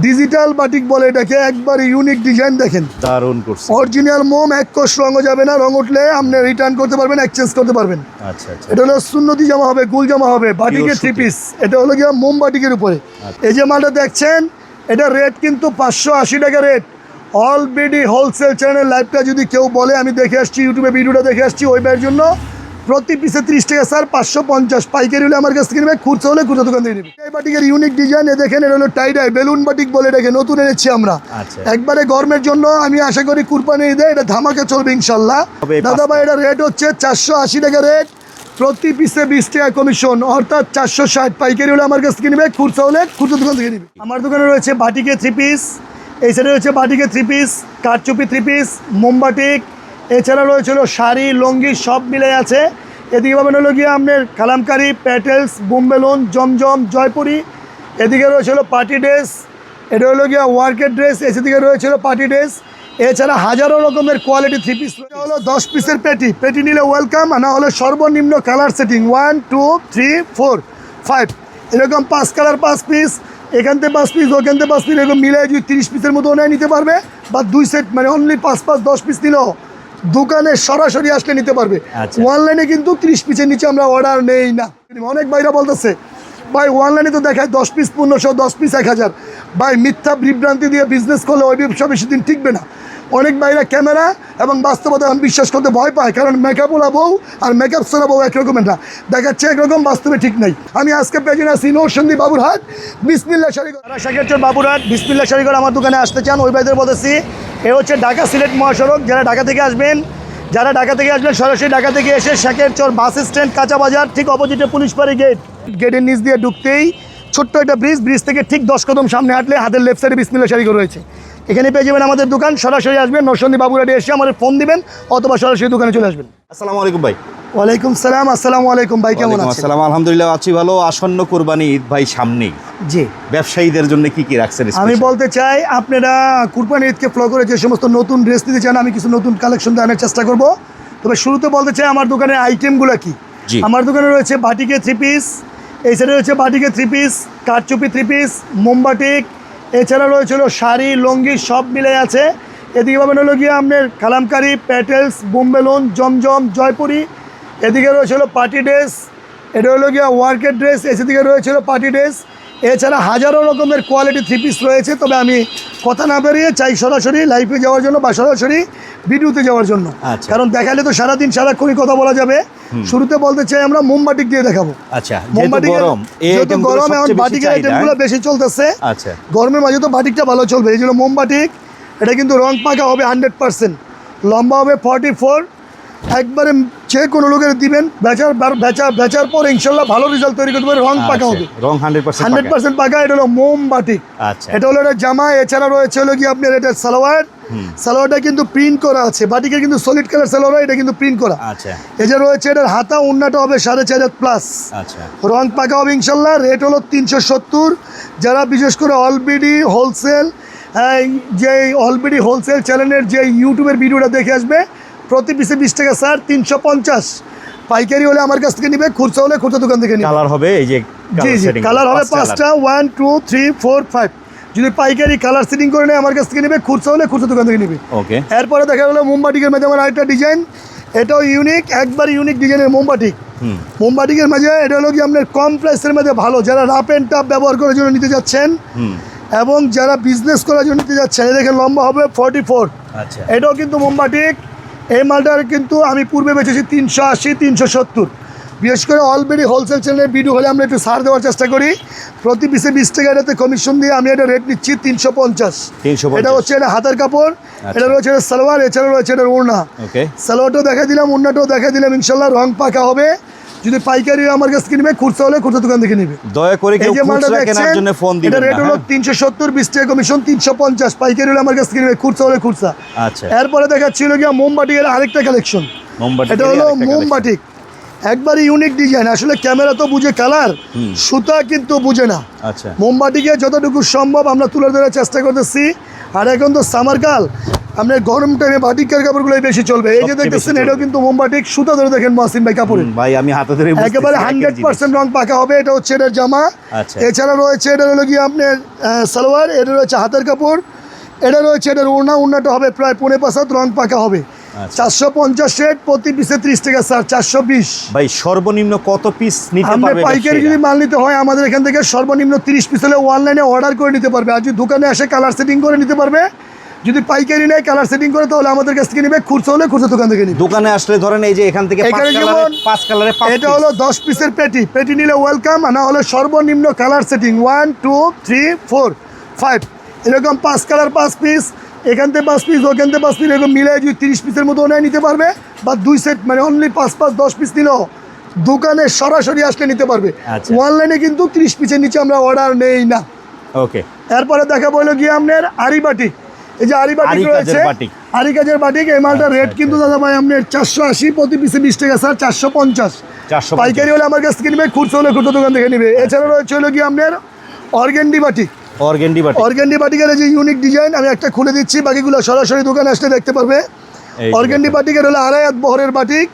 Digital batik বলে এটাকে একবার ইউনিক ডিজাইন দেখেন। দারুণ করছে। অরিজিনাল মোম এক কোষ রঙও যাবে না রং উঠলে আপনি রিটার্ন করতে পারবেন এক্সচেঞ্জ করতে পারবেন। আচ্ছা আচ্ছা। এটা হলো সুন্নতি জামা হবে গুল জামা হবে বাটিকের থ্রি পিস এটা হলো গিয়ে মোম বাটিকের উপরে। এই যে মালটা দেখছেন এটা রেট কিন্তু পাঁচশো আশি টাকা রেট অলরেডি হোলসেল চ্যানেল লাইভটা যদি কেউ বলে আমি দেখে আসছি ইউটিউবে ভিডিওটা দেখে আসছি ওই জন্য প্রতি পিসে ত্রিশ টাকা স্যার পাঁচশো পঞ্চাশ। পাইকারি হলে আমার কাছ থেকে নেবে খুচরা হলে খুচরা দোকান থেকে নেবে। এই বাটিকের ইউনিক ডিজাইন এ দেখেন এটা হলো টাইডাই বেলুন বাটিক বলে এটাকে নতুন এনেছি আমরা। আচ্ছা। একবারে গরমের জন্য আমি আশা করি কুরবানি ঈদে এটা ধামাকে চলবে ইনশাল্লাহ দাদা ভাই এটা রেট হচ্ছে চারশো আশি টাকা রেট প্রতি পিসে বিশ টাকা কমিশন অর্থাৎ চারশো ষাট। পাইকারি হলে আমার কাছ থেকে নেবে খুচরা হলে খুচরা দোকান থেকে নেবে। আমার দোকানে রয়েছে বাটিকে থ্রি পিস এই সাইডে রয়েছে বাটিকে থ্রি পিস কারচুপি থ্রি পিস মোমবাটিক এছাড়া রয়েছে হলো শাড়ি, লঙ্গি, সব মিলে আছে। এদিকে পাবেন হলো গিয়ে আপনার কালামকারি, প্যাটেলস বুমবেলুন জমজম, জয়পুরি। এদিকে রয়েছে হলো পার্টি ড্রেস, এটা হলো গিয়া ওয়ার্কের ড্রেস, এদিকে রয়েছে হলো পার্টি ড্রেস। এছাড়া হাজারো রকমের কোয়ালিটি থ্রি পিস হলো দশ পিসের পেটি পেটি নিলে ওয়েলকাম না হলে সর্বনিম্ন colour setting one two three four five এরকম পাঁচ কালার পাঁচ পিস এখান থেকে পাঁচ পিস ওখান থেকে পাঁচ পিস এরকম মিলে যদি তিরিশ পিসের মতো ওনায় নিতে পারবে, বা দুই সেট মানে অনলি পাঁচ পাঁচ, দশ পিস নিলেও দোকানে সরাসরি আসলে নিতে পারবে। আচ্ছা। অনলাইনে কিন্তু ত্রিশ পিসের নিচে আমরা অর্ডার নেই না। অনেক বাইরা বলতেছে ভাই অনলাইনে তো দেখায় দশ পিস পনেরোশো দশ পিস এক হাজার। ভাই মিথ্যা বিভ্রান্তি দিয়ে বিজনেস করলে ওই ব্যবসা বেশি দিন টিকবে না। অনেক বাইরা ক্যামেরা এবং বাস্তবতা এখন বিশ্বাস করতে ভয় পায়, কারণ মেকআপ ওলা বউ আর মেকআপ সোলা বউ একরকমের না। দেখাচ্ছে একরকম বাস্তবে ঠিক নাই। আমি আজকে পেজে আছি নৌসন্দী বাবুরহাট। বিসমিল্লা শাড়িঘর শাকেরচর বাবুরহাট বিসমিল্লা শাড়িঘর আমার দোকানে আসতে চান, ওই ভাইদের বলতেছি, এ হচ্ছে ঢাকা সিলেট মহাসড়ক, যারা ঢাকা থেকে আসবেন, যারা ঢাকা থেকে আসবেন, সরাসরি ঢাকা থেকে এসে শাকেরচর বাস স্ট্যান্ড, কাঁচা বাজার, ঠিক অপোজিটে পুলিশ পাড়ি গেট গেটের নিচ দিয়ে ঢুকতেই ছোট্ট একটা ব্রিজ ব্রিজ থেকে ঠিক দশ কদম সামনে হাঁটলে হাতের লেফট সাইডে বিসমিল্লা শাড়িঘর রয়েছে। এখানে পেয়ে যাবেন আমাদের দোকান। সরাসরি আসবেন নরসন্দী বাবুরাটি এসে আমাদের ফোন দিবেন অথবা সরাসরি দোকানে চলে আসবেন। আসসালামু আলাইকুম ভাই। ওয়ালাইকুম সালাম আসসালামু আলাইকুম ভাই কেমন আছেন? আসসালাম আলহামদুলিল্লাহ আছি ভালো। আসন্ন কোরবানি ঈদ ভাই সামনেই। জি। ব্যবসায়ীদের জন্য কি কি রাখছেন আমি বলতে চাই আপনারা কুরবানি ঈদকে ফ্লো করে যে সমস্ত নতুন ড্রেস নিতে চান আমি কিছু নতুন কালেকশন দেওয়ার চেষ্টা করব। তবে শুরুতে বলতে চাই আমার দোকানের আইটেমগুলো কি? জি। আমার দোকানে রয়েছে বাটিকে থ্রি পিস এই সাইডে রয়েছে বাটিকে থ্রি পিস কারচুপি থ্রি পিস মোমবাটিক এছাড়া রয়েছে হলো শাড়ি লঙ্গি সব মিলে আছে। এদিকে পাবেন হলো গিয়ে আপনার কালামকারি প্যাটেলস বুমবেলুন জমজম জয়পুরি। এদিকে রয়েছে হলো পার্টি ড্রেস এটা হলো গিয়া ওয়ার্কের ড্রেস এদিকে রয়েছে হলো পার্টি ড্রেস। এছাড়া হাজারো রকমের কোয়ালিটি থ্রি পিস রয়েছে তবে আমি কথা না বেরিয়ে চাই সরাসরি লাইফে যাওয়ার জন্য বা সরাসরি ভিডিওতে যাওয়ার জন্য। আচ্ছা। কারণ দেখালে তো সারাদিন সারাক্ষণই কথা বলা যাবে। শুরুতে বলতে চাই আমরা মোমবাটিক দিয়ে দেখাবো। আচ্ছা যেহেতু গরম যেহেতু গরম এখন বেশি বাটিকের আইটেমগুলো বেশি চলতেছে। আচ্ছা। গরমের মাঝে তো বাটিকটা ভালো চলবে এই জন্য মোমবাটিক এটা কিন্তু রং পাকা হবে হান্ড্রেড পার্সেন্ট। লম্বা হবে ফর্টি ফোর। একবারে যে কোনো লোকের দিবেন বেচার বেচার বেচার পর ইনশাল্লাহ ভালো রেজাল্ট তৈরি করতে পারে রং পাকা হবে। আচ্ছা, রং হান্ড্রেড পার্সেন্ট হান্ড্রেড পার্সেন্ট পাকা এটা হলো মোমবাটিক আচ্ছা। এটা হলো একটা জামা এছাড়া রয়েছে হলো কি আপনার এটা সালোয়ার সালোয়ারটা কিন্তু প্রিন্ট করা আছে। বাটিকের কিন্তু সলিড কালার সালোয়ার এটা কিন্তু প্রিন্ট করা। আচ্ছা। এটা রয়েছে এটার হাতা উন্নাটা হবে সাড়ে চার প্লাস আচ্ছা। রং পাকা হবে ইনশাল্লাহ রেট হলো তিনশো সত্তর। যারা বিশেষ করে অলবিডি হোলসেল যে অলবিডি হোলসেল চ্যানেলের যে ইউটিউবের ভিডিওটা দেখে আসবে প্রতি পিসে বিশ টাকা স্যার তিনশো পঞ্চাশ। পাইকারি হলে আমার কাছ থেকে নিবে খুচরা হলে খুচরা দোকান থেকে নিবে। কালার হবে এই যে জি জি কালার হবে পাঁচ পাঁচটা one two three four five যদি পাইকারি কালার সেটিং করে নেয় আমার কাছ থেকে নেবে খুচরা হলে খুচরা দোকান থেকে নেবে। ওকে এরপরে দেখা গেলো মোমবাটিকের মধ্যে আমার আরেকটা ডিজাইন এটাও ইউনিক একবার ইউনিক ডিজাইনের মোমবাটিক মোমবাটিকের মাঝে এটা হলো কি আপনার কম প্রাইসের মধ্যে ভালো যারা রাফ অ্যান্ড টাপ ব্যবহার করার জন্য নিতে যাচ্ছেন এবং যারা বিজনেস করার জন্য নিতে যাচ্ছেন এ দেখেন লম্বা হবে ফর্টি ফোর আচ্ছা। এটাও কিন্তু মোমবাটিক এই মালটার কিন্তু আমি পূর্বে বেচেছি তিনশো আশি তিনশো সত্তর। বিশেষ করে অলরেডি হোলসেল চ্যানেলের ভিডিও হলে আমরা একটু সার দেওয়ার চেষ্টা করি। প্রতি পিসে বিশ টাকা এটাতে কমিশন দিয়ে আমি এটা রেট নিচ্ছি তিনশো পঞ্চাশ। 350 এটা হচ্ছে এটা হাতের কাপড় এটা রয়েছে এটা সালোয়ার এছাড়া রয়েছে এটা ওড়না। ওকে। সালোয়ারটাও দেখা দিলাম ওড়নাটাও দেখা দিলাম ইনশাল্লাহ রং পাকা হবে। যদি পাইকারি আমার কাছে কিনবে খুচরা হলে খুচরা দোকান থেকে নিবে। দয়া করে এই যে মালটা কেনার দেখছেন জন্য ফোন এটা রেট হলো হ্যাঁ? তিনশো সত্তর বিশ টাকা কমিশন তিনশো পঞ্চাশ। পাইকারি হলে আমার কাছে কিনবে খুচরা হলে খুচরা আচ্ছা। এরপরে দেখাচ্ছিল গিয়া মোমবাটিকের আরেকটা কালেকশন এটা হলো মোমবাটিক একবারে ইউনিক ডিজাইন আসলে ক্যামেরা তো বুঝে কালার সুতা কিন্তু বুঝে না। আচ্ছা। মোমবাতিকে যতটুকু সম্ভব আমরা তুলে ধরার চেষ্টা করতেছি। আর এখন তো সামারকাল আপনার গরম টাইমে বাটিকের কাপড়গুলোই বেশি চলবে। এই যে দেখতেছেন এটাও কিন্তু মোমবাটিক সুতা ধরে দেখেন মহাসিন ভাই কাপড়ে ভাই আমি হাতে ধরে একেবারে হান্ড্রেড। পার্সেন্ট রং পাকা হবে এটা হচ্ছে এটার জামা। আচ্ছা। এছাড়া রয়েছে এটা হলো গিয়ে আপনার সালোয়ার এটা রয়েছে হাতের কাপড়। এটা রয়েছে এটার ওড়না ওড়নাটা হবে প্রায় পনেরো পাঁচাত রং পাকা হবে। চারশো পঞ্চাশ সেট প্রতি পিসে ত্রিশ টাকা স্যার চারশো বিশ। ভাই সর্বনিম্ন কত পিস নিতে পারবে পাইকারি যদি মাল নিতে হয় আমাদের এখান থেকে সর্বনিম্ন তিরিশ পিস হলে অনলাইনে অর্ডার করে নিতে পারবে। আর যদি দোকানে এসে কালার সেটিং করে নিতে পারবে। যদি পাইকারি নেয় কালার সেটিং করে তাহলে আমাদের কাছ থেকে নিবে। খুচরো হলে খুচরো দোকান থেকে নিবে। দোকানে আসলে ধরেন এই যে এখান থেকে পাঁচ কালারে এটা হলো দশ পিসের পেটি পেটি নিলে ওয়েলকাম আর না হলে সর্বনিম্ন colour setting one two three four five এরকম পাঁচ কালার পাঁচ পিস এখান থেকে পাঁচ পিস ওখান থেকে পাঁচ পিস এরকম মিলে যদি তিরিশ পিসের মতো নেয় নিতে পারবে বা দুই সেট মানে অনলি পাঁচ পাঁচ দশ পিস নিলেও দোকানে সরাসরি আসলে নিতে পারবে। আচ্ছা। অনলাইনে কিন্তু তিরিশ পিসের নিচে আমরা অর্ডার নেই না। ওকে এরপরে দেখাবো হলো গিয়ে আপনার আরি বাটিক। এই যে আরি বাটিক আরি কাজের রয়েছে। আরি কাজের বাটিক এই মালটা আচ্ছা, রেট আচ্ছা। কিন্তু দাদা ভাই আপনার চারশো আশি প্রতি পিসে বিশ টাকা স্যার চারশো পঞ্চাশ। পাইকারি হলে আমার কাছ থেকে নিবে খুচরো হলে খুচরো দোকান থেকে নিবে এছাড়া রয়েছে হলো গিয়ে আপনার অর্গেন্ডি বাটিক। অর্গেন্ডি বাটি অর্গেন্ডি বাটিকের যে ইউনিক ডিজাইন আমি একটা খুলে দিচ্ছি বাকিগুলো সরাসরি দোকানে আসলে দেখতে পারবে। অর্গেন্ডি। বাটিকের হলো আড়াই হাত বহরের বাটিক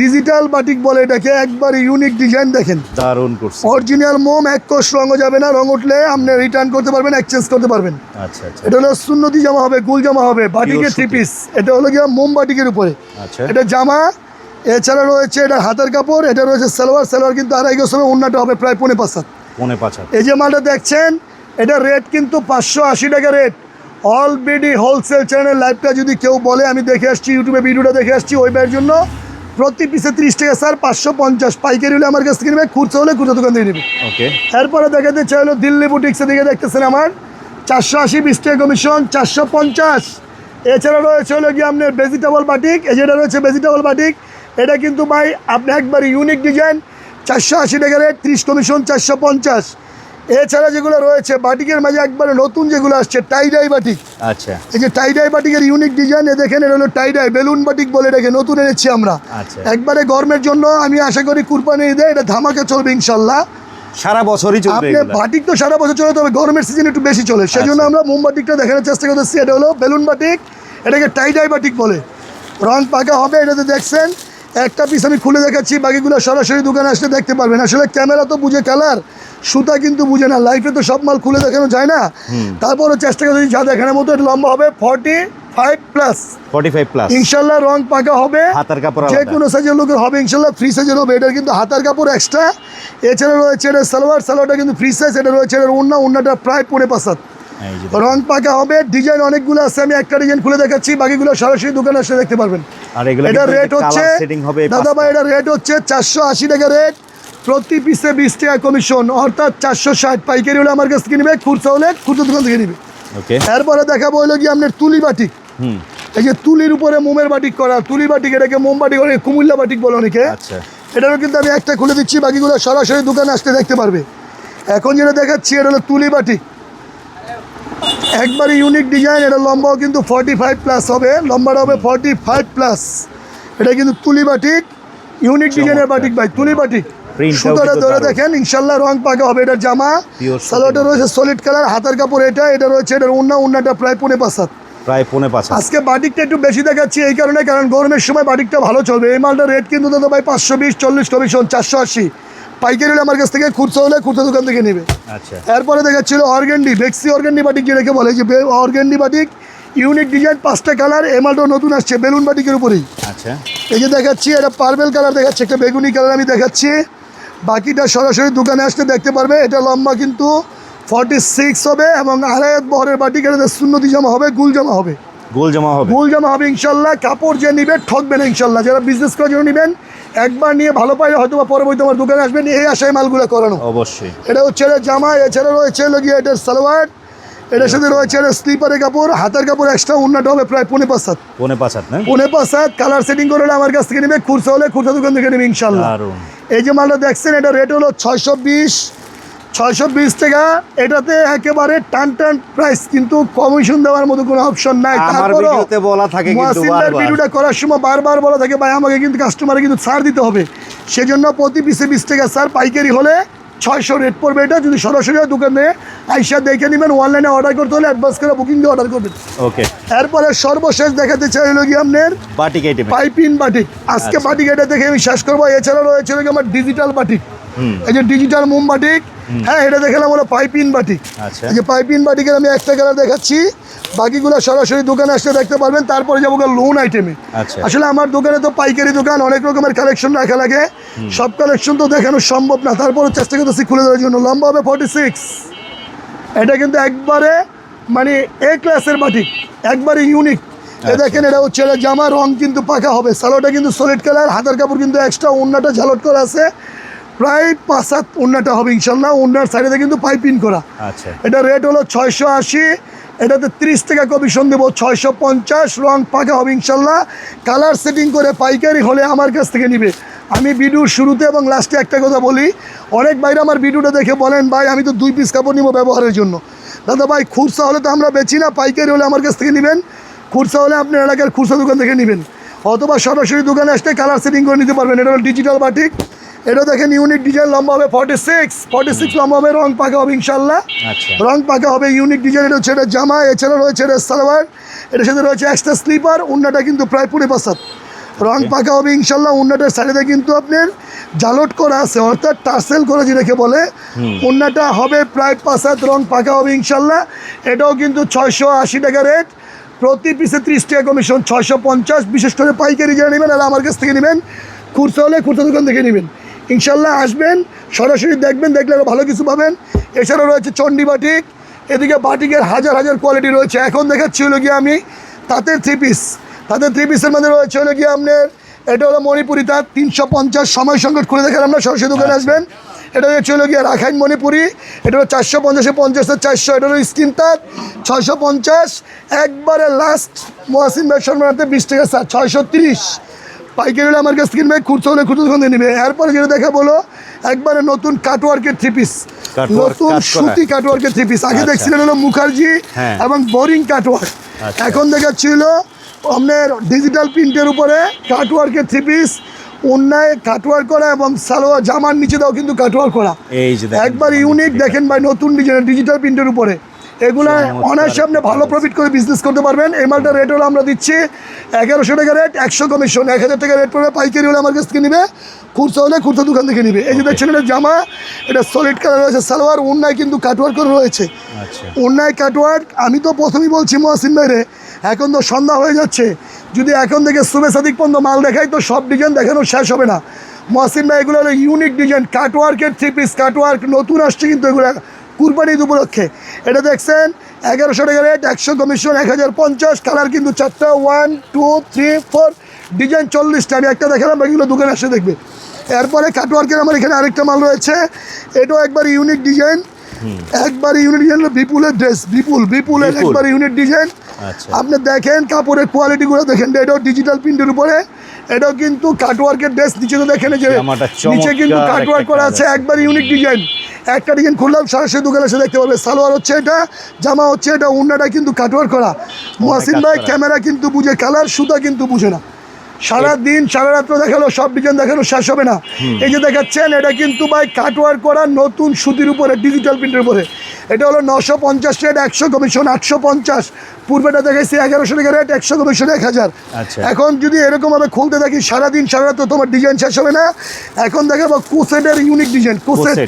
ডিজিটাল বাটিক বলে এটাকে একবার ইউনিক ডিজাইন দেখেন। দারুণ করছে। অরিজিনাল মোম এক কোষ রঙও যাবে না রং উঠলে আপনি রিটার্ন করতে পারবেন এক্সচেঞ্জ করতে পারবেন। আচ্ছা আচ্ছা। এটা হলো সুন্নতি জামা হবে গুল জামা হবে বাটিকের থ্রি পিস এটা হলো গিয়ে মোম বাটিকের উপরে। আচ্ছা। এটা জামা এছাড়া রয়েছে এটা হাতের কাপড় এটা রয়েছে সালোয়ার সালোয়ার কিন্তু আড়াই গজ হবে অন্যটা হবে প্রায় পৌনে পাঁচ হাত। পনে পাঁচ এই যে মালটা দেখছেন এটা রেট কিন্তু পাঁচশো আশি টাকা রেট অলরেডি হোলসেল চ্যানেল লাইভটা যদি কেউ বলে আমি দেখে আসছি ইউটিউবে ভিডিওটা দেখে আসছি ওই ব্যয়ের জন্য প্রতি পিসে ত্রিশ টাকা স্যার পাঁচশো পঞ্চাশ। পাইকারি হলে আমার কাছ থেকে নেবে খুচরো হলে খুচরো দোকান থেকে নেবে। ওকে এরপরে দেখাতে চাইলো দিল্লি বুটিক্সের দিকে দেখতেছেন আমার। চারশো আশি বিশ টাকা কমিশন চারশো পঞ্চাশ। এছাড়া রয়েছে হলো গিয়ে আপনার ভেজিটেবল বাটিক যেটা রয়েছে ভেজিটেবল বাটিক এটা কিন্তু ভাই আপনি একবার ইউনিক ডিজাইন চারশো আশি টাকা রেট ত্রিশ কমিশন চারশো পঞ্চাশ। এছাড়া যেগুলো রয়েছে বাটিকের মাঝে একবারে নতুন যেগুলো আসছে টাইডাই বাটিক। আচ্ছা। এই যে টাইডাই বাটিকের ইউনিক ডিজাইন এ দেখেন এটা হলো টাইডাই বেলুন বাটিক বলে এটাকে নতুন এনেছি আমরা। আচ্ছা। একবারে গরমের জন্য আমি আশা করি কুরবানি ঈদে এটা ধামাকে চলবে ইনশাল্লাহ সারা বছরই চলবে আপনি বাটিক তো সারা বছর চলে তবে গরমের সিজন একটু বেশি চলে। সেজন্য আচ্ছা। আমরা মোম বাটিকটা দেখানোর চেষ্টা করতেছি এটা হলো বেলুন বাটিক এটাকে টাইডাই বাটিক বলে। রং পাকা হবে এটাতে দেখছেন একটা পিস আমি খুলে দেখাচ্ছি বাকিগুলো সরাসরি দোকানে আসলে দেখতে পারবেন। আসলে ক্যামেরা তো বুঝে কালার সুতা কিন্তু বুঝে না লাইফে তো সব মাল খুলে দেখানো যায় না। তারপরও চেষ্টা করছি যা দেখানোর মতো লম্বা হবে ফর্টি ফাইভ প্লাস 45 প্লাস ইনশাল্লাহ রং পাকা হবে হাতার কাপড় যে কোনো সাইজের লোকের হবে ইনশাল্লাহ ফ্রি সাইজের হবে এটার কিন্তু হাতার কাপড় এক্সট্রা এছাড়া রয়েছে এটা সালোয়ার সালোয়ারটা কিন্তু ফ্রি সাইজ এটা রয়েছে এটার প্রায় পড়ে পাসাত। রং পাকা হবে ডিজাইন অনেকগুলো আছে আমি একটা ডিজাইন খুলে দেখাচ্ছি বাকিগুলো সরাসরি দোকানে এসে দেখতে পারবেন। আর এগুলো এটা রেট হচ্ছে দাদা ভাই এটা রেট হচ্ছে চারশো আশি টাকা রেট প্রতি পিসে বিশ টাকা কমিশন অর্থাৎ চারশো ষাট পাইকারি হলে আমার কাছ থেকে নিবে খুচরা হলে খুচরা দোকান থেকে নিবে। ওকে এরপরে দেখাবো হলো কি আপনার তুলি বাটিক। হুম। এই যে তুলির উপরে মোমের বাটিক করা তুলি বাটিক এটাকে মোম বাটিক অনেক কুমিল্লা বাটিক বলে অনেকে। আচ্ছা। এটারও কিন্তু আমি একটা খুলে দিচ্ছি বাকিগুলো সরাসরি দোকানে আসতে দেখতে পারবে। এখন যেটা দেখাচ্ছি এটা হলো তুলি বাটিক। একবারে ইউনিক ডিজাইন এটা লম্বাও কিন্তু ফর্টি ফাইভ প্লাস হবে লম্বাটা হবে ফর্টি ফাইভ প্লাস এটা কিন্তু তুলি বাটিক ইউনিক ডিজাইনের বাটিক ভাই তুলি বাটিক সুতোটা ধরে দেখেন ইনশাল্লাহ রং পাকা হবে এটার জামা। সালোয়ারটা রয়েছে সলিড কালার হাতার কাপড় এটা এটা রয়েছে এটার উন্না উন্নাটা প্রায় পনে পাঁচ হাত প্রায় পনে পাঁচ আজকে বাটিকটা একটু বেশি দেখাচ্ছি এই কারণে কারণ গরমের সময় বাটিকটা ভালো চলবে। এই মালটার রেট কিন্তু দাদা ভাই পাঁচশো বিশ চল্লিশ কমিশন চারশো আশি। পাইকারি হলে আমার কাছ থেকে খুচরো হলে খুচরো দোকান থেকে নেবে। আচ্ছা। এরপরে দেখাচ্ছিল অর্গেন্ডি। বেক্সি অর্গেন্ডি বাটিক যেটাকে বলে যে অর্গেন্ডি বাটিক ইউনিক ডিজাইন পাঁচটা কালার এই মালটাও নতুন আসছে বেলুন বাটিকের উপরেই। আচ্ছা। এই যে দেখাচ্ছি এটা পার্পেল কালার দেখাচ্ছে একটা বেগুনি কালার আমি দেখাচ্ছি। বাকিটা সরাসরি দোকানে আসতে দেখতে পারবে। এটা লম্বা কিন্তু ফর্টি সিক্স হবে এবং আড়াই বহরের বাটিক এটাতে সুন্নতি জামা হবে গুল জামা হবে। গোল জামা হবে। ভুল জামা হবে ইনশাল্লাহ। কাপড় যে নিবে ঠকবে না ইনশাল্লাহ। যারা বিজনেস করার জন্য নেবেন একবার নিয়ে ভালো পাইলে হয়তো বা পরবর্তী আমার দোকানে আসবেন এই আশায় মালগুলো করানো। অবশ্যই। এটা হচ্ছে জামা এছাড়া রয়েছে লগিয়ে এটার সালোয়ার এটার সাথে রয়েছে এটা স্লিপারের কাপড় হাতের কাপড় এক্সট্রা উন্নাটা হবে প্রায় পনে পাঁচ সাত। পনে পাঁচ সাত পনে পাঁচ সাত কালার সেটিং করে আমার কাছ থেকে নেবে খুরসা হলে খুরসা দোকান থেকে নেবে ইনশাল্লাহ এই যে মালটা দেখছেন এটা রেট হলো ছয়শো বিশ ছয়শো বিশ টাকা এটাতে একেবারে টান টান প্রাইস কিন্তু কমিশন দেওয়ার মতো কোনো অপশন নাই। ভিডিওতে বলা থাকে। ভিডিওটা করার সময় বারবার বলা থাকে ভাই আমাকে কিন্তু কাস্টমারে কিন্তু ছাড় দিতে হবে। সেজন্য প্রতি পিসে বিশ টাকা স্যার পাইকারি হলে ছয়শো রেট পড়বে এটা। যদি সরাসরি দোকানে আইসা দেখে নেবেন অনলাইনে অর্ডার করতে হলে অ্যাডভান্স করে বুকিং দিয়ে অর্ডার করবেন। ওকে এরপরে সর্বশেষ দেখাতে চাই হলো কি আপনার বাটিক আইটেম পাইপিন বাটিক। আজকে আচ্ছা। বাটিক এটা দেখে আমি শেষ করব। এছাড়া রয়েছে আমার ডিজিটাল বাটিক। এই যে ডিজিটাল মোম বাটিক হ্যাঁ এটা দেখালাম হলো পাইপিন বাটিক আচ্ছা। এই যে পাইপিন বাটিকের আমি একটা কালার দেখাচ্ছি। বাকিগুলো সরাসরি দোকানে আসলে দেখতে পারবেন তারপরে যাব লোন আইটেমে আচ্ছা। আসলে আমার দোকানে তো পাইকারি দোকান অনেক রকমের কালেকশন রাখা লাগে। সব কালেকশন তো দেখানো সম্ভব না তারপরে চেষ্টা করতেছি খুলে দেওয়ার জন্য। লম্বা হবে ফর্টি সিক্স এটা কিন্তু একবারে মানে এ ক্লাসের বাটিক একবারে ইউনিক এ দেখেন এটা হচ্ছে জামা রং কিন্তু পাকা হবে। সালোটা কিন্তু সলিড কালার হাতের কাপড় কিন্তু এক্সট্রা ওন্নাটা ঝালট করা আছে। প্রায় পাঁচ সাত ওন্নাটা হবে ইনশাল্লাহ ওন্নার সাইডে কিন্তু পাইপিং করা। আচ্ছা। এটা রেট হলো ছয়শো আশি এটাতে ত্রিশ টাকা কমিশন দেবো ছয়শো পঞ্চাশ রং পাকা হবে ইনশাল্লাহ। কালার সেটিং করে পাইকারি হলে আমার কাছ থেকে নিবে। আমি ভিডিওর শুরুতে এবং লাস্টে একটা কথা বলি অনেক বাইরে আমার ভিডিওটা দেখে বলেন ভাই আমি তো দুই পিস কাপড় নিবো ব্যবহারের জন্য। দাদা ভাই খুরসা হলে তো আমরা বেচি না পাইকারি হলে আমার কাছ থেকে নেবেন। খুরসা হলে আপনার এলাকার খুরসা দোকান থেকে নেবেন। অথবা সরাসরি দোকানে আসতে কালার সেটিং করে নিতে পারবেন। এটা হলো ডিজিটাল বাটিক এটা দেখেন ইউনিক ডিজাইন লম্বা হবে ফর্টি সিক্স ফর্টি সিক্স লম্বা হবে রং পাকা হবে ইনশাল্লাহ আচ্ছা। রং পাকা হবে ইউনিক ডিজাইন এটা হচ্ছে এটা জামা এছাড়া রয়েছে এটা সালোয়ার এটার সাথে রয়েছে এক্সট্রা স্লিপার উন্নাটা কিন্তু প্রায় পুরে পাসাত রং পাকা হবে ইনশাল্লাহ উন্নাটার সাইডে কিন্তু আপনার জালট করা আছে অর্থাৎ টার্সেল করা যেটাকে বলে উন্নাটা হবে প্রায় পাসাত রং পাকা হবে ইনশাল্লাহ এটাও কিন্তু ছয়শো আশি টাকা রেট প্রতি পিসে ত্রিশ টাকা কমিশন ছয়শো পঞ্চাশ বিশেষ করে পাইকারি যারা নেবেন আর আমার কাছ থেকে নেবেন। খুরসা হলে খুরসা দোকান থেকে নেবেন। ইনশাল্লাহ আসবেন সরাসরি দেখবেন দেখলে আরও ভালো কিছু পাবেন। এছাড়াও রয়েছে চণ্ডী বাটিক এদিকে বাটিকের হাজার হাজার কোয়ালিটি রয়েছে। এখন দেখাচ্ছি হলো গিয়ে আমি তাঁতের থ্রি পিস তাঁতের থ্রি পিসের মধ্যে রয়েছে হলো গিয়ে আপনার এটা হলো মণিপুরি তাঁত তিনশো পঞ্চাশ সময় সংকট খুলে দেখেন আপনার সরাসরি দোকানে আসবেন। এটা হচ্ছে হলো গিয়ে রাখাইন মণিপুরি এটা হলো চারশো পঞ্চাশে পঞ্চাশের চারশো এটা হলো স্কিন তাঁত ছয়শো পঞ্চাশ। একবারে লাস্ট মহাসিন ভাই শর্মাতে বিশ টাকা ছয়শো তিরিশ। পাইকারি হলে আমার কাছ থেকে কিনবে খুঁড়তে হলে খুঁড়তে দোকান নেবে এরপরে যেটা দেখা বলো একবারে নতুন কাটওয়ার্কের থ্রি পিস নতুন। সুতি কাটওয়ার্কের থ্রি পিস আগে আচ্ছা। দেখছিলেন হলো মুখার্জি হ্যাঁ। এবং বোরিং কাটওয়ার্ক আচ্ছা। এখন দেখাচ্ছিল আপনার ডিজিটাল প্রিন্টের উপরে কাটওয়ার্কের থ্রি পিস অন্যায় কাটওয়ার্ক করা এবং সালোয়ার জামার নিচে দাও কিন্তু কাটওয়ার্ক করা একবার ইউনিক দেখেন ভাই নতুন ডিজাইন ডিজিটাল প্রিন্টের উপরে এগুলা অনায়াসে আপনি ভালো প্রফিট করে বিজনেস করতে পারবেন। এই মালটার রেট হলো আমরা দিচ্ছি এগারোশো টাকা রেট একশো কমিশন এক হাজার টাকা রেট পড়বে। পাইকারি হলে আমার কাছ থেকে নিবে। খুচরা হলে খুচরা দোকান থেকে নিবে। এই যে দেখছেন এটা জামা এটা সলিড কালার রয়েছে সালোয়ার অন্যায় কিন্তু কাটওয়ার্ক করে রয়েছে। আচ্ছা। অন্যায় কাটওয়ার্ক আমি তো প্রথমেই বলছি মহাসিন ভাইরে এখন তো সন্ধ্যা হয়ে যাচ্ছে। যদি এখন থেকে শুভে সাদিক পর্যন্ত মাল দেখাই তো সব ডিজাইন দেখানো শেষ হবে না। মহাসিন ভাই এগুলো হলো ইউনিক ডিজাইন কাটওয়ার্কের থ্রি পিস কাটওয়ার্ক নতুন আসছে কিন্তু এগুলো কুরবানি ঈদ উপলক্ষে। এটা দেখছেন এগারোশো টাকা রেট একশো কমিশন এক হাজার পঞ্চাশ কালার কিন্তু চারটা one two three four design চল্লিশটা। আমি একটা দেখালাম বাকিগুলো দোকানে আসে দেখবে। এরপরে কাটওয়ার্কের আমার এখানে আরেকটা মাল রয়েছে। এটাও একবার ইউনিক ডিজাইন একবার ইউনিট ডিজাইন বিপুলের ড্রেস বিপুল বিপুলের বিপুল। একবার ইউনিট ডিজাইন আচ্ছা। আপনি দেখেন কাপড়ের কোয়ালিটিগুলো দেখেন এটাও ডিজিটাল প্রিন্টের উপরে। এটাও কিন্তু কাটওয়ার্কের ড্রেস নিচে তো দেখে যে নিচে কিন্তু কাটওয়ার্ক করা আছে। একবার ইউনিক ডিজাইন একটা ডিজাইন খুললাম সরাসরি দোকানে এসে দেখতে পাবে সালোয়ার হচ্ছে এটা জামা হচ্ছে এটা উন্নাটা কিন্তু কাটওয়ার্ক করা। মহাসিন কাজ ভাই ক্যামেরা কিন্তু বুঝে কালার সুতা কিন্তু বুঝে না। সারা দিন সারা রাত্র দেখাল সব ডিজাইন দেখানো শেষ হবে না। এই যে দেখাচ্ছেন এটা কিন্তু ভাই কাটওয়ার্ক করা নতুন সুতির উপরে ডিজিটাল প্রিন্টের উপরে। এটা হলো নশো পঞ্চাশ রেট একশো কমিশন আটশো পঞ্চাশ। পূর্বেটা দেখাইছি এগারোশো টাকা রেট একশো কমিশন এক হাজার। আচ্ছা। এখন যদি এরকমভাবে খুলতে থাকি সারাদিন সারা রাত তোমার ডিজাইন শেষ হবে না। এখন দেখাবো কুসেটের ইউনিক ডিজাইন কুসেট।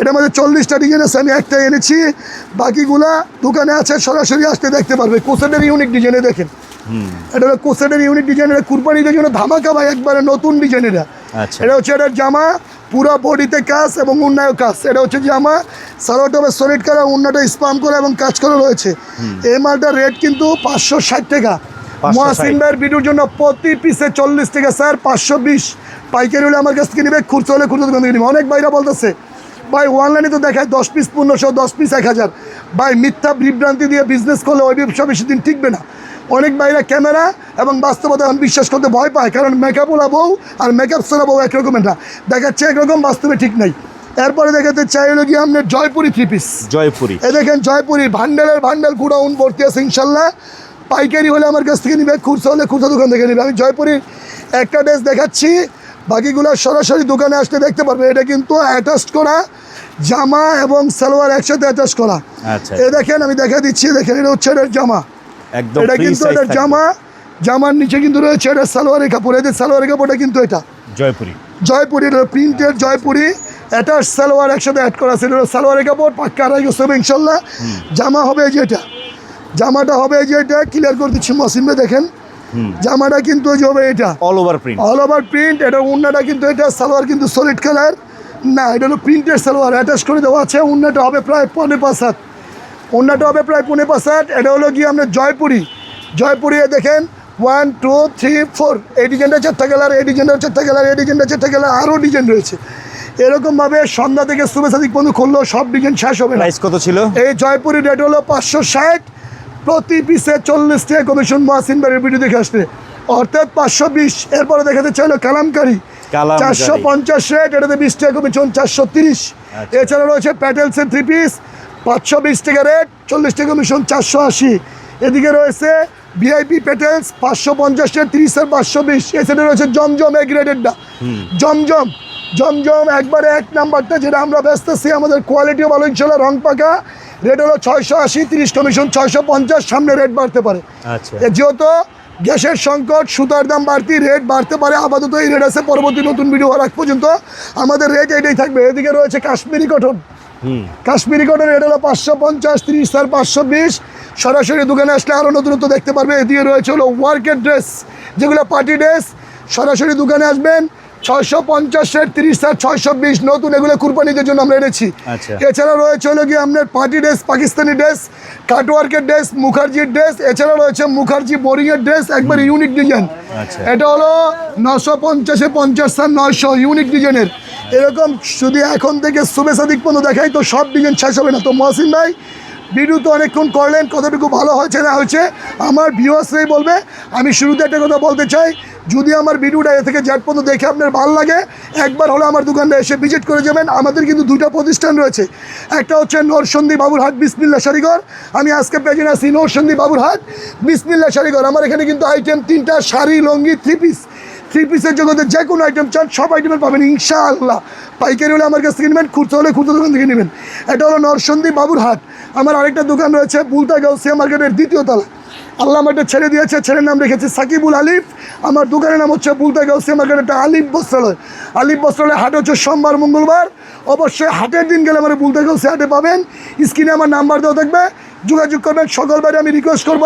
এটা মধ্যে চল্লিশটা ডিজাইন আছে আমি একটা এনেছি। বাকিগুলা দোকানে আছে সরাসরি আসতে দেখতে পারবে কুসেটের ইউনিক ডিজাইনে দেখেন। এটা হলো কোসেটের ইউনিক ডিজাইন এটা কুরবানিদের জন্য ধামাকা ভাই একবারে নতুন ডিজাইন এটা। আচ্ছা। এটা হচ্ছে এটার জামা পুরো বডিতে কাজ এবং উন্নয় কাজ এটা হচ্ছে জামা সালোয়ারটা হবে সলিড করা উন্নাটা স্পাম করা এবং কাজ করা রয়েছে। এই মালটার রেট কিন্তু পাঁচশো ষাট টাকা। 560 মহাসিন ভাইয়ের ভিডিওর জন্য প্রতি পিসে চল্লিশ টাকা স্যার পাঁচশো বিশ। পাইকারি হলে আমার কাছ থেকে নেবে খুচরো হলে খুচরো দোকান থেকে নেবে। অনেক বাইরা বলতেছে ভাই অনলাইনে তো দেখায় দশ পিস পনেরোশো দশ পিস এক হাজার। ভাই মিথ্যা বিভ্রান্তি দিয়ে বিজনেস করলে ওই ব্যবসা বেশি দিন টিকবে না। অনেক বাইরা ক্যামেরা এবং বাস্তবতা এখন বিশ্বাস করতে ভয় পায় কারণ মেকআপ ওলা বউ আর মেকআপ সোলা বউ একরকমের না। দেখাচ্ছে একরকম বাস্তবে ঠিক নাই। এরপরে দেখাতে চাই হলো গিয়ে আপনার জয়পুরি থ্রি পিস জয়পুরি। এ দেখেন জয়পুরি ভান্ডারের ভান্ডার গুডাউন ভর্তি আছে ইনশাল্লাহ। পাইকারি হলে আমার কাছ থেকে নিবে খুচরা হলে খুচরা দোকান থেকে নিবে। আমি জয়পুরির একটা ড্রেস দেখাচ্ছি বাকিগুলো সরাসরি দোকানে আসতে দেখতে পারবে। এটা কিন্তু অ্যাটাচ করা জামা এবং সালোয়ার একসাথে অ্যাটাচ করা। আচ্ছা। এ দেখেন আমি দেখা দিচ্ছি দেখেন এটা হচ্ছে এটার জামা। একদম এটা কিন্তু থাকবে। জামা জামার নিচে কিন্তু রয়েছে এটা সালোয়ারের কাপড় এদের সালোয়ারের কাপড়টা কিন্তু এটা। জয়পুরি। জয়পুরি প্রিন্টের জয়পুরি। এটা সালোয়ার একসাথে অ্যাড করা আছে। এটা সালোয়ারের কাপড় পাক্কা আড়াই হবে ইনশাল্লাহ। জামা হবে যে এটা। জামাটা হবে যে এটা ক্লিয়ার করে দিচ্ছি মসিমে দেখেন। জামাটা কিন্তু যে হবে এটা। All over print all over print এটা উন্নাটা কিন্তু এটা সালোয়ার কিন্তু সলিড কালার না এটা হলো প্রিন্টের সালোয়ার। অ্যাটাচ করে দেওয়া আছে উন্নাটা হবে প্রায় পনেরো পাঁচ হাত। উন্নাটা হবে প্রায় পনেরো পাঁচ হাত এটা হলো গিয়ে আপনার জয়পুরি। জয়পুরি দেখেন ওয়ান টু থ্রি ফোর এই ডিজাইনটা চারটা কালার এই ডিজাইনটা চারটা কালার এই ডিজাইনটা চারটা কালার আরও ডিজাইন রয়েছে। এরকমভাবে সন্ধ্যা থেকে শুভে সাদিক পর্যন্ত খুললেও সব ডিজাইন শেষ হবে প্রাইস কত ছিল? এই জয়পুরি রেট হলো পাঁচশো ষাট। প্রতি পিসে চল্লিশ টাকা কমিশন মহাসিন বাড়ির ভিডিও দেখে আসলে। অর্থাৎ পাঁচশো বিশ। এরপরে দেখাতে চাইলো কালামকারি। কালামকারী। চারশো পঞ্চাশ রেট এটাতে বিশ টাকা কমিশন চারশো তিরিশ। আচ্ছা। এছাড়া রয়েছে প্যাটেলসের থ্রি পিস পাঁচশো বিশ টাকা রেট চল্লিশ টাকা কমিশন চারশো আশি। এদিকে রয়েছে ভিআইপি প্যাটেলস পাঁচশো পঞ্চাশ রেট তিরিশ আর পাঁচশো বিশ। এছাড়া রয়েছে জমজম এক রেটেরটা জমজম জমজম একবারে এক নাম্বারটা যেটা আমরা ব্যস্ত আছি আমাদের কোয়ালিটিও ভালো ইনশাল্লাহ রং পাকা। রেট হলো ছয়শো আশি তিরিশ কমিশন ছয়শো পঞ্চাশ সামনে রেট বাড়তে পারে। আচ্ছা। যেহেতু গ্যাসের সংকট সুতার দাম বাড়তি রেট বাড়তে পারে আপাতত এই রেট আছে পরবর্তী নতুন ভিডিও হওয়ার আগ পর্যন্ত। আমাদের রেট এটাই থাকবে। এদিকে রয়েছে কাশ্মীরি কটন কাশ্মীরি কটন এটা হলো পাঁচশো পঞ্চাশ, তিরিশ আর পাঁচশো বিশ। সরাসরি দোকানে আসলে আরও নতুনত্ব দেখতে পারবে। এদিকে রয়েছে হলো ওয়ার্কের ড্রেস যেগুলো পার্টি ড্রেস সরাসরি দোকানে আসবেন। ছয়শো পঞ্চাশ রেট তিরিশ আর ছয়শো বিশ নতুন এগুলো কুরবানিদের জন্য আমরা এনেছি। আচ্ছা। এছাড়া রয়েছে হলো গিয়ে আপনার পার্টি ড্রেস পাকিস্তানি ড্রেস কাটওয়ার্কের ড্রেস মুখার্জির ড্রেস এছাড়া রয়েছে মুখার্জি বোরিংয়ের ড্রেস একবার ইউনিক ডিজাইন। আচ্ছা। এটা হলো নশো পঞ্চাশে পঞ্চাশ আর নয়শো ইউনিক ডিজাইনের। এরকম যদি এখন থেকে শুভে সাদিক পর্যন্ত দেখাই তো সব ডিজাইন শেষ হবে না। তো মহসিন ভাই ভিডিও তো অনেকক্ষণ করলেন কতটুকু ভালো হয়েছে না হয়েছে, আমার ভিউয়ার্সরাই বলবে। আমি শুরুতে একটা কথা বলতে চাই, যদি আমার ভিডিওটা এ থেকে জ্যাট পর্যন্ত দেখে আপনার ভালো লাগে, একবার হলে আমার দোকানটা এসে ভিজিট করে যাবেন। আমাদের কিন্তু দুটো প্রতিষ্ঠান রয়েছে, একটা হচ্ছে নরসন্দী বাবুরহাট বিসমিল্লা শাড়িঘর আমি আজকে পেজে আছি নরসন্দী বাবুরহাট বিসমিল্লা শাড়িঘর আমার এখানে কিন্তু আইটেম তিনটা, শাড়ি, লঙ্গি থ্রি পিস থ্রি পিসের জগতে যে কোনো আইটেম চান, সব আইটেমের পাবেন, ইনশাআল্লাহ। পাইকারি হলে আমার কাছ থেকে নেবেন, খুচরো হলে খুচরো দোকান থেকে নেবেন। এটা হলো নরসন্দী বাবুরহাট আমার আরেকটা দোকান রয়েছে বুলতা গাউসিয়া মার্কেটের দ্বিতীয় তলা আল্লাহ আমাকে ছেড়ে দিয়েছে ছেলের নাম রেখেছে সাকিবুল আলিফ। আমার দোকানের নাম হচ্ছে বুলতা গাউসিয়া মার্কেটের একটা আলিফ বস্ত্রালয়। আলিফ বস্ত্রালয় হাট হচ্ছে সোমবার, মঙ্গলবার। অবশ্যই হাটের দিন গেলে আমার বুলতা গাউসিয়া হাটে পাবেন। স্ক্রিনে আমার নাম্বার দেওয়া থাকবে। যোগাযোগ করবেন সকলবারে আমি রিকোয়েস্ট করব।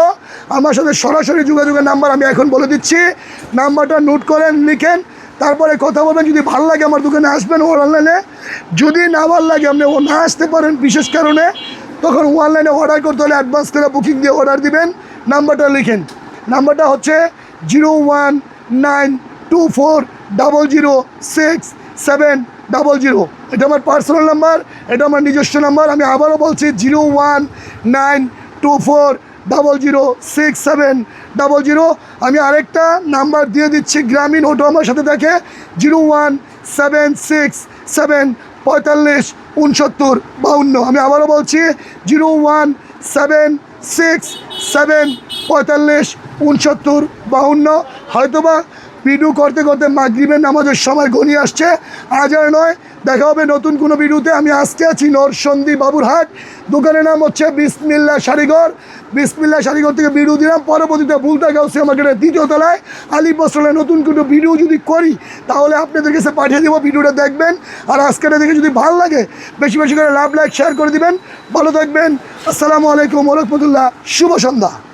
আমার সাথে সরাসরি যোগাযোগের নাম্বার আমি এখন বলে দিচ্ছি। নাম্বারটা নোট করেন, লিখেন। তারপরে কথা বলবেন, যদি ভালো লাগে আমার দোকানে আসবেন ও অনলাইনে যদি না ভালো লাগে আপনি ও না আসতে পারেন, বিশেষ কারণে তখন অনলাইনে অর্ডার করতে হলে অ্যাডভান্স করে বুকিং দিয়ে অর্ডার দিবেন। নাম্বারটা লিখেন। নাম্বারটা হচ্ছে zero one nine two four double zero six seven double zero এটা আমার পার্সোনাল নাম্বার এটা আমার নিজস্ব নাম্বার আমি আবারও বলছি zero one nine two four double zero six seven double zero আমি আরেকটা নাম্বার দিয়ে দিচ্ছি, গ্রামীণ ওটো আমার সাথে দেখে zero one seven six seven পঁয়তাল্লিশ, উনসত্তর, বাউন্ন। আমি আবারও বলছি, zero one, seven, six, seven, পঁয়তাল্লিশ, উনসত্তর, বাউন্ন। হয়তোবা ভিডিও করতে করতে মাগরিবের নামাজের সময় ঘনিয়ে আসছে। আজ আর নয় দেখা হবে নতুন কোনো ভিডিওতে। আমি আজকে আছি নরসন্দী বাবুরহাট দোকানের নাম হচ্ছে বিসমিল্লা শাড়িঘর বিসমিল্লা শাড়িঘর থেকে ভিডিও দিলাম। পরবর্তীতে বুলতা গাউসিয়া মার্কেটের দ্বিতীয় তলায় আলী বস্ত্রালয়ে নতুন কোনো ভিডিও যদি করি, তাহলে আপনাদের কাছে পাঠিয়ে দেবো। ভিডিওটা দেখবেন। আর আজকের দেখে যদি ভালো লাগে, বেশি বেশি করে লাভ লাইক শেয়ার করে দিবেন। ভালো থাকবেন। আসসালামু আলাইকুম রহমতুল্লাহ। শুভ সন্ধ্যা।